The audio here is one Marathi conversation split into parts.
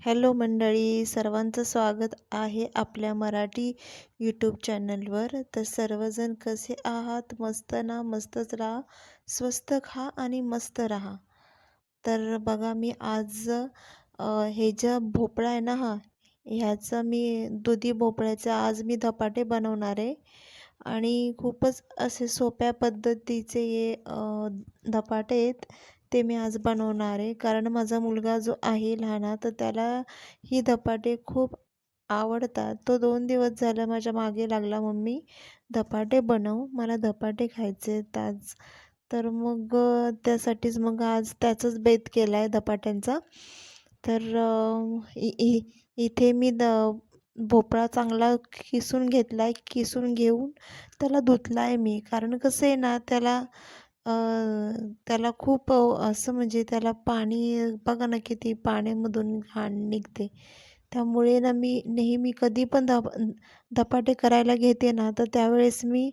हॅलो मंडळी सर्वांचं स्वागत आहे आपल्या मराठी यूट्यूब चॅनलवर तर सर्वजण कसे आहात? मस्त ना? मस्तच राहा. स्वस्त खा आणि मस्त राहा. तर बघा मी आज हे ज्या भोपळा आहे ना हा ह्याचं मी दुधी भोपळ्याचं आज मी धपाटे बनवणार आहे. आणि खूपच असे सोप्या पद्धतीचे हे धपाटे आहेत. ते मी आज बनवणार आहे. कारण माझा मुलगा जो आहे लहाना तर त्याला ही धपाटे खूप आवडतात. तो दोन दिवस झाला माझ्या मागे लागला मम्मी धपाटे बनव. मला धपाटे खायचे आहेत आज. तर मग त्यासाठीच मग आज त्याचाच बेत केला आहे धपाट्यांचा. तर इथे मी द भोपळा चांगला किसून घेतला आहे किसून घेऊन त्याला धुतला आहे मी. कारण कसं आहे ना त्याला त्याला खूप असं म्हणजे त्याला पाणी बघा ना किती पाण्यामधून घाण निघते. त्यामुळे ना मी नेहमी कधी पण धप धपाटे करायला घेते ना तर त्यावेळेस मी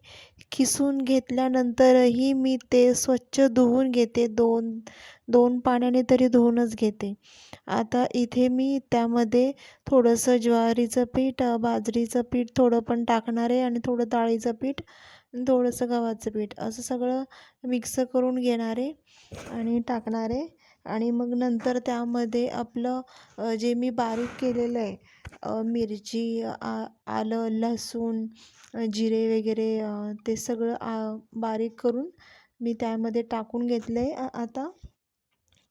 खिसून घेतल्यानंतरही मी ते स्वच्छ धुवून घेते. दोन दोन पाण्याने तरी धुवूनच घेते. आता इथे मी त्यामध्ये थोडंसं ज्वारीचं पीठ बाजरीचं पीठ थोडं पण टाकणार आहे आणि थोडं डाळीचं पीठ थोडंसं गव्हाचं पीठ. असं सगळं मिक्स करून घेणार आहे आणि टाकणार. आहे आणि मग नंतर त्यामध्ये आपलं जे मी बारीक केलेलं आहे मिरची आ आलं लसूण जिरे वगैरे ते सगळं बारीक करून मी त्यामध्ये टाकून घेतलं आहे आता.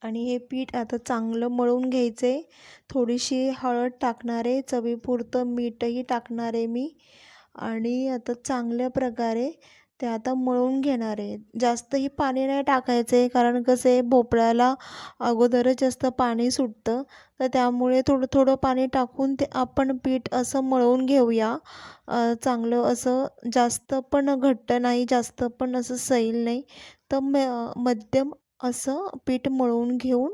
आणि हे पीठ आता चांगलं मळून घ्यायचं आहे थोडीशी हळद टाकणार आहे चवीपुरतं मीठही टाकणार आहे मी. आणि आता चांगल्या प्रकारे ते आता मळून घेणार आहे. जास्तही पाणी नाही टाकायचं आहे कारण कसं आहे भोपळ्याला अगोदरच जास्त पाणी सुटतं. तर त्यामुळे थोडं थोडं पाणी टाकून ते आपण पीठ असं मळवून घेऊया. चांगलं असं जास्त पण घट्ट नाही जास्त पण असं सैल नाही. तर म मध्यम असं पीठ मळवून घेऊन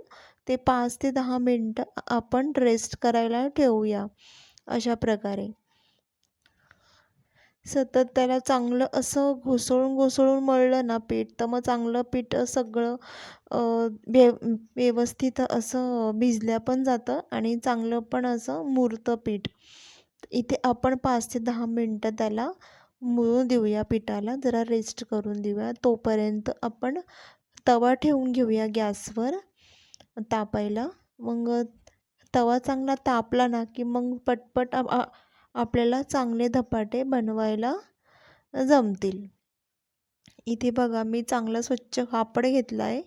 ते पाच ते दहा मिनटं आपण रेस्ट करायला ठेवूया. अशा प्रकारे. सतत त्याला चांगलं असं घुसळून घुसळून मळलं ना पीठ तर मग चांगलं पीठ सगळं व्यव व्यवस्थित असं भिजल्या पण जातं आणि चांगलं पण असं मुरतं पीठ. इथे आपण पाच ते दहा मिनटं त्याला मळू देऊया पिठाला जरा रेस्ट करून देऊया. तोपर्यंत आपण तवा ठेवून घेऊया गॅसवर तापायला. मग तवा चांगला तापला ना की मग पटपट आपल्याला चांगले धपाटे बनवायला जमतील. इथे बघा मी चांगला स्वच्छ कापड घेतला आहे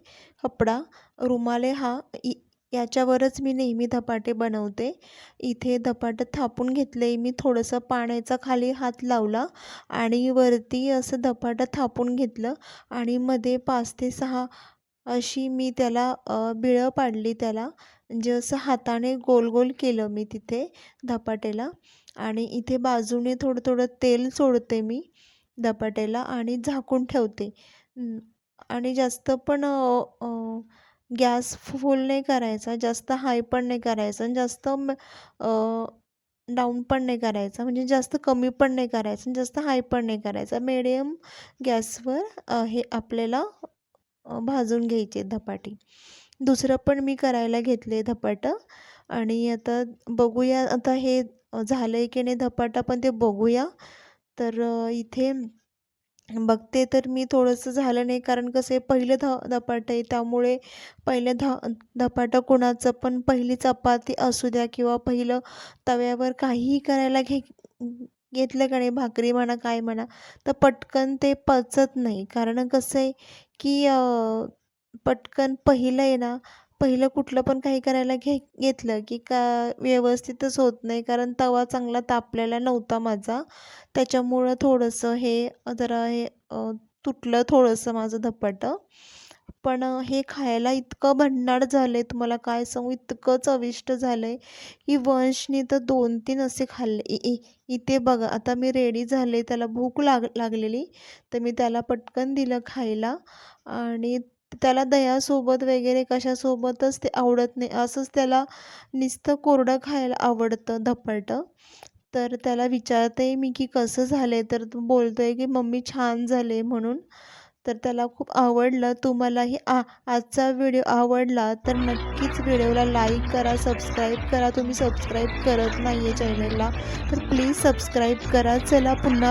कपडा. रुमाले हा इ याच्यावरच मी नेहमी धपाटे बनवते. इथे धपाटं थापून घेतले मी थोडंसं पाण्याचा खाली हात लावला आणि वरती असं धपाटं थापून घेतलं आणि मध्ये पाच ते सहा अशी मी त्याला बिळं पाडली त्याला. म्हणजे असं हाताने गोल गोल केलं मी तिथे धपाट्याला आणि इथे बाजूने थोडं थोडं तेल सोडते मी धपाट्याला आणि झाकून ठेवते. आणि जास्त पण गॅस फुल नाही करायचा जास्त हाय पण नाही करायचा आणि जास्त डाऊन पण नाही करायचा. म्हणजे जास्त कमी पण नाही करायचं आणि जास्त हाय पण नाही करायचा. मिडियम गॅसवर हे आपल्याला भाजून घ्यायचे धपाटी. दुसरं पण मी करायला घेतले धपाटं. आणि आता बघूया आता हे झालं आहे की नाही धपाटा पण ते बघूया. तर इथे बघते तर मी थोडंसं झालं नाही कारण कसं आहे पहिलं ध धपाटं आहे त्यामुळे पहिलं ध धपाटा कोणाचं पण पहिली चपाती असू द्या किंवा पहिलं तव्यावर काहीही करायला घे घेतलं का नाही भाकरी म्हणा काय म्हणा तर पटकन ते पचत नाही. कारण कसं आहे की पटकन पहिलं आहे ना पहिलं कुठलं पण काही करायला घे घेतलं की का व्यवस्थितच होत नाही. कारण तवा चांगला तापलेला नव्हता माझा. त्याच्यामुळं थोडंसं हे जरा हे तुटलं थोडंसं माझं धपाटं. पण हे खायला इतकं भन्नाट झालं आहे तुम्हाला काय सांगू? इतकं चविष्ट झालं आहे की वंशनी तर दोन तीन असे खाल्ले. इ इथे बघा आता मी रेडी झाले त्याला भूक लाग लागलेली. तर मी त्याला पटकन दिलं खायला. आणि त्याला दह्यासोबत वगैरे कशासोबतच ते आवडत नाही. असंच त्याला नुसतं कोरडं खायला आवडतं धपाटं. तर त्याला विचारते मी की कसं झालं आहे तर तो बोलतो आहे की मम्मी छान झाले म्हणून. तर त्याला खूप आवडलं. तुम्हालाही आ आजचा व्हिडिओ आवडला तर नक्कीच व्हिडिओला लाईक करा सबस्क्राईब करा. तुम्ही सबस्क्राईब करत नाही आहे चॅनलला तर प्लीज सबस्क्राईब करा. चला पुन्हा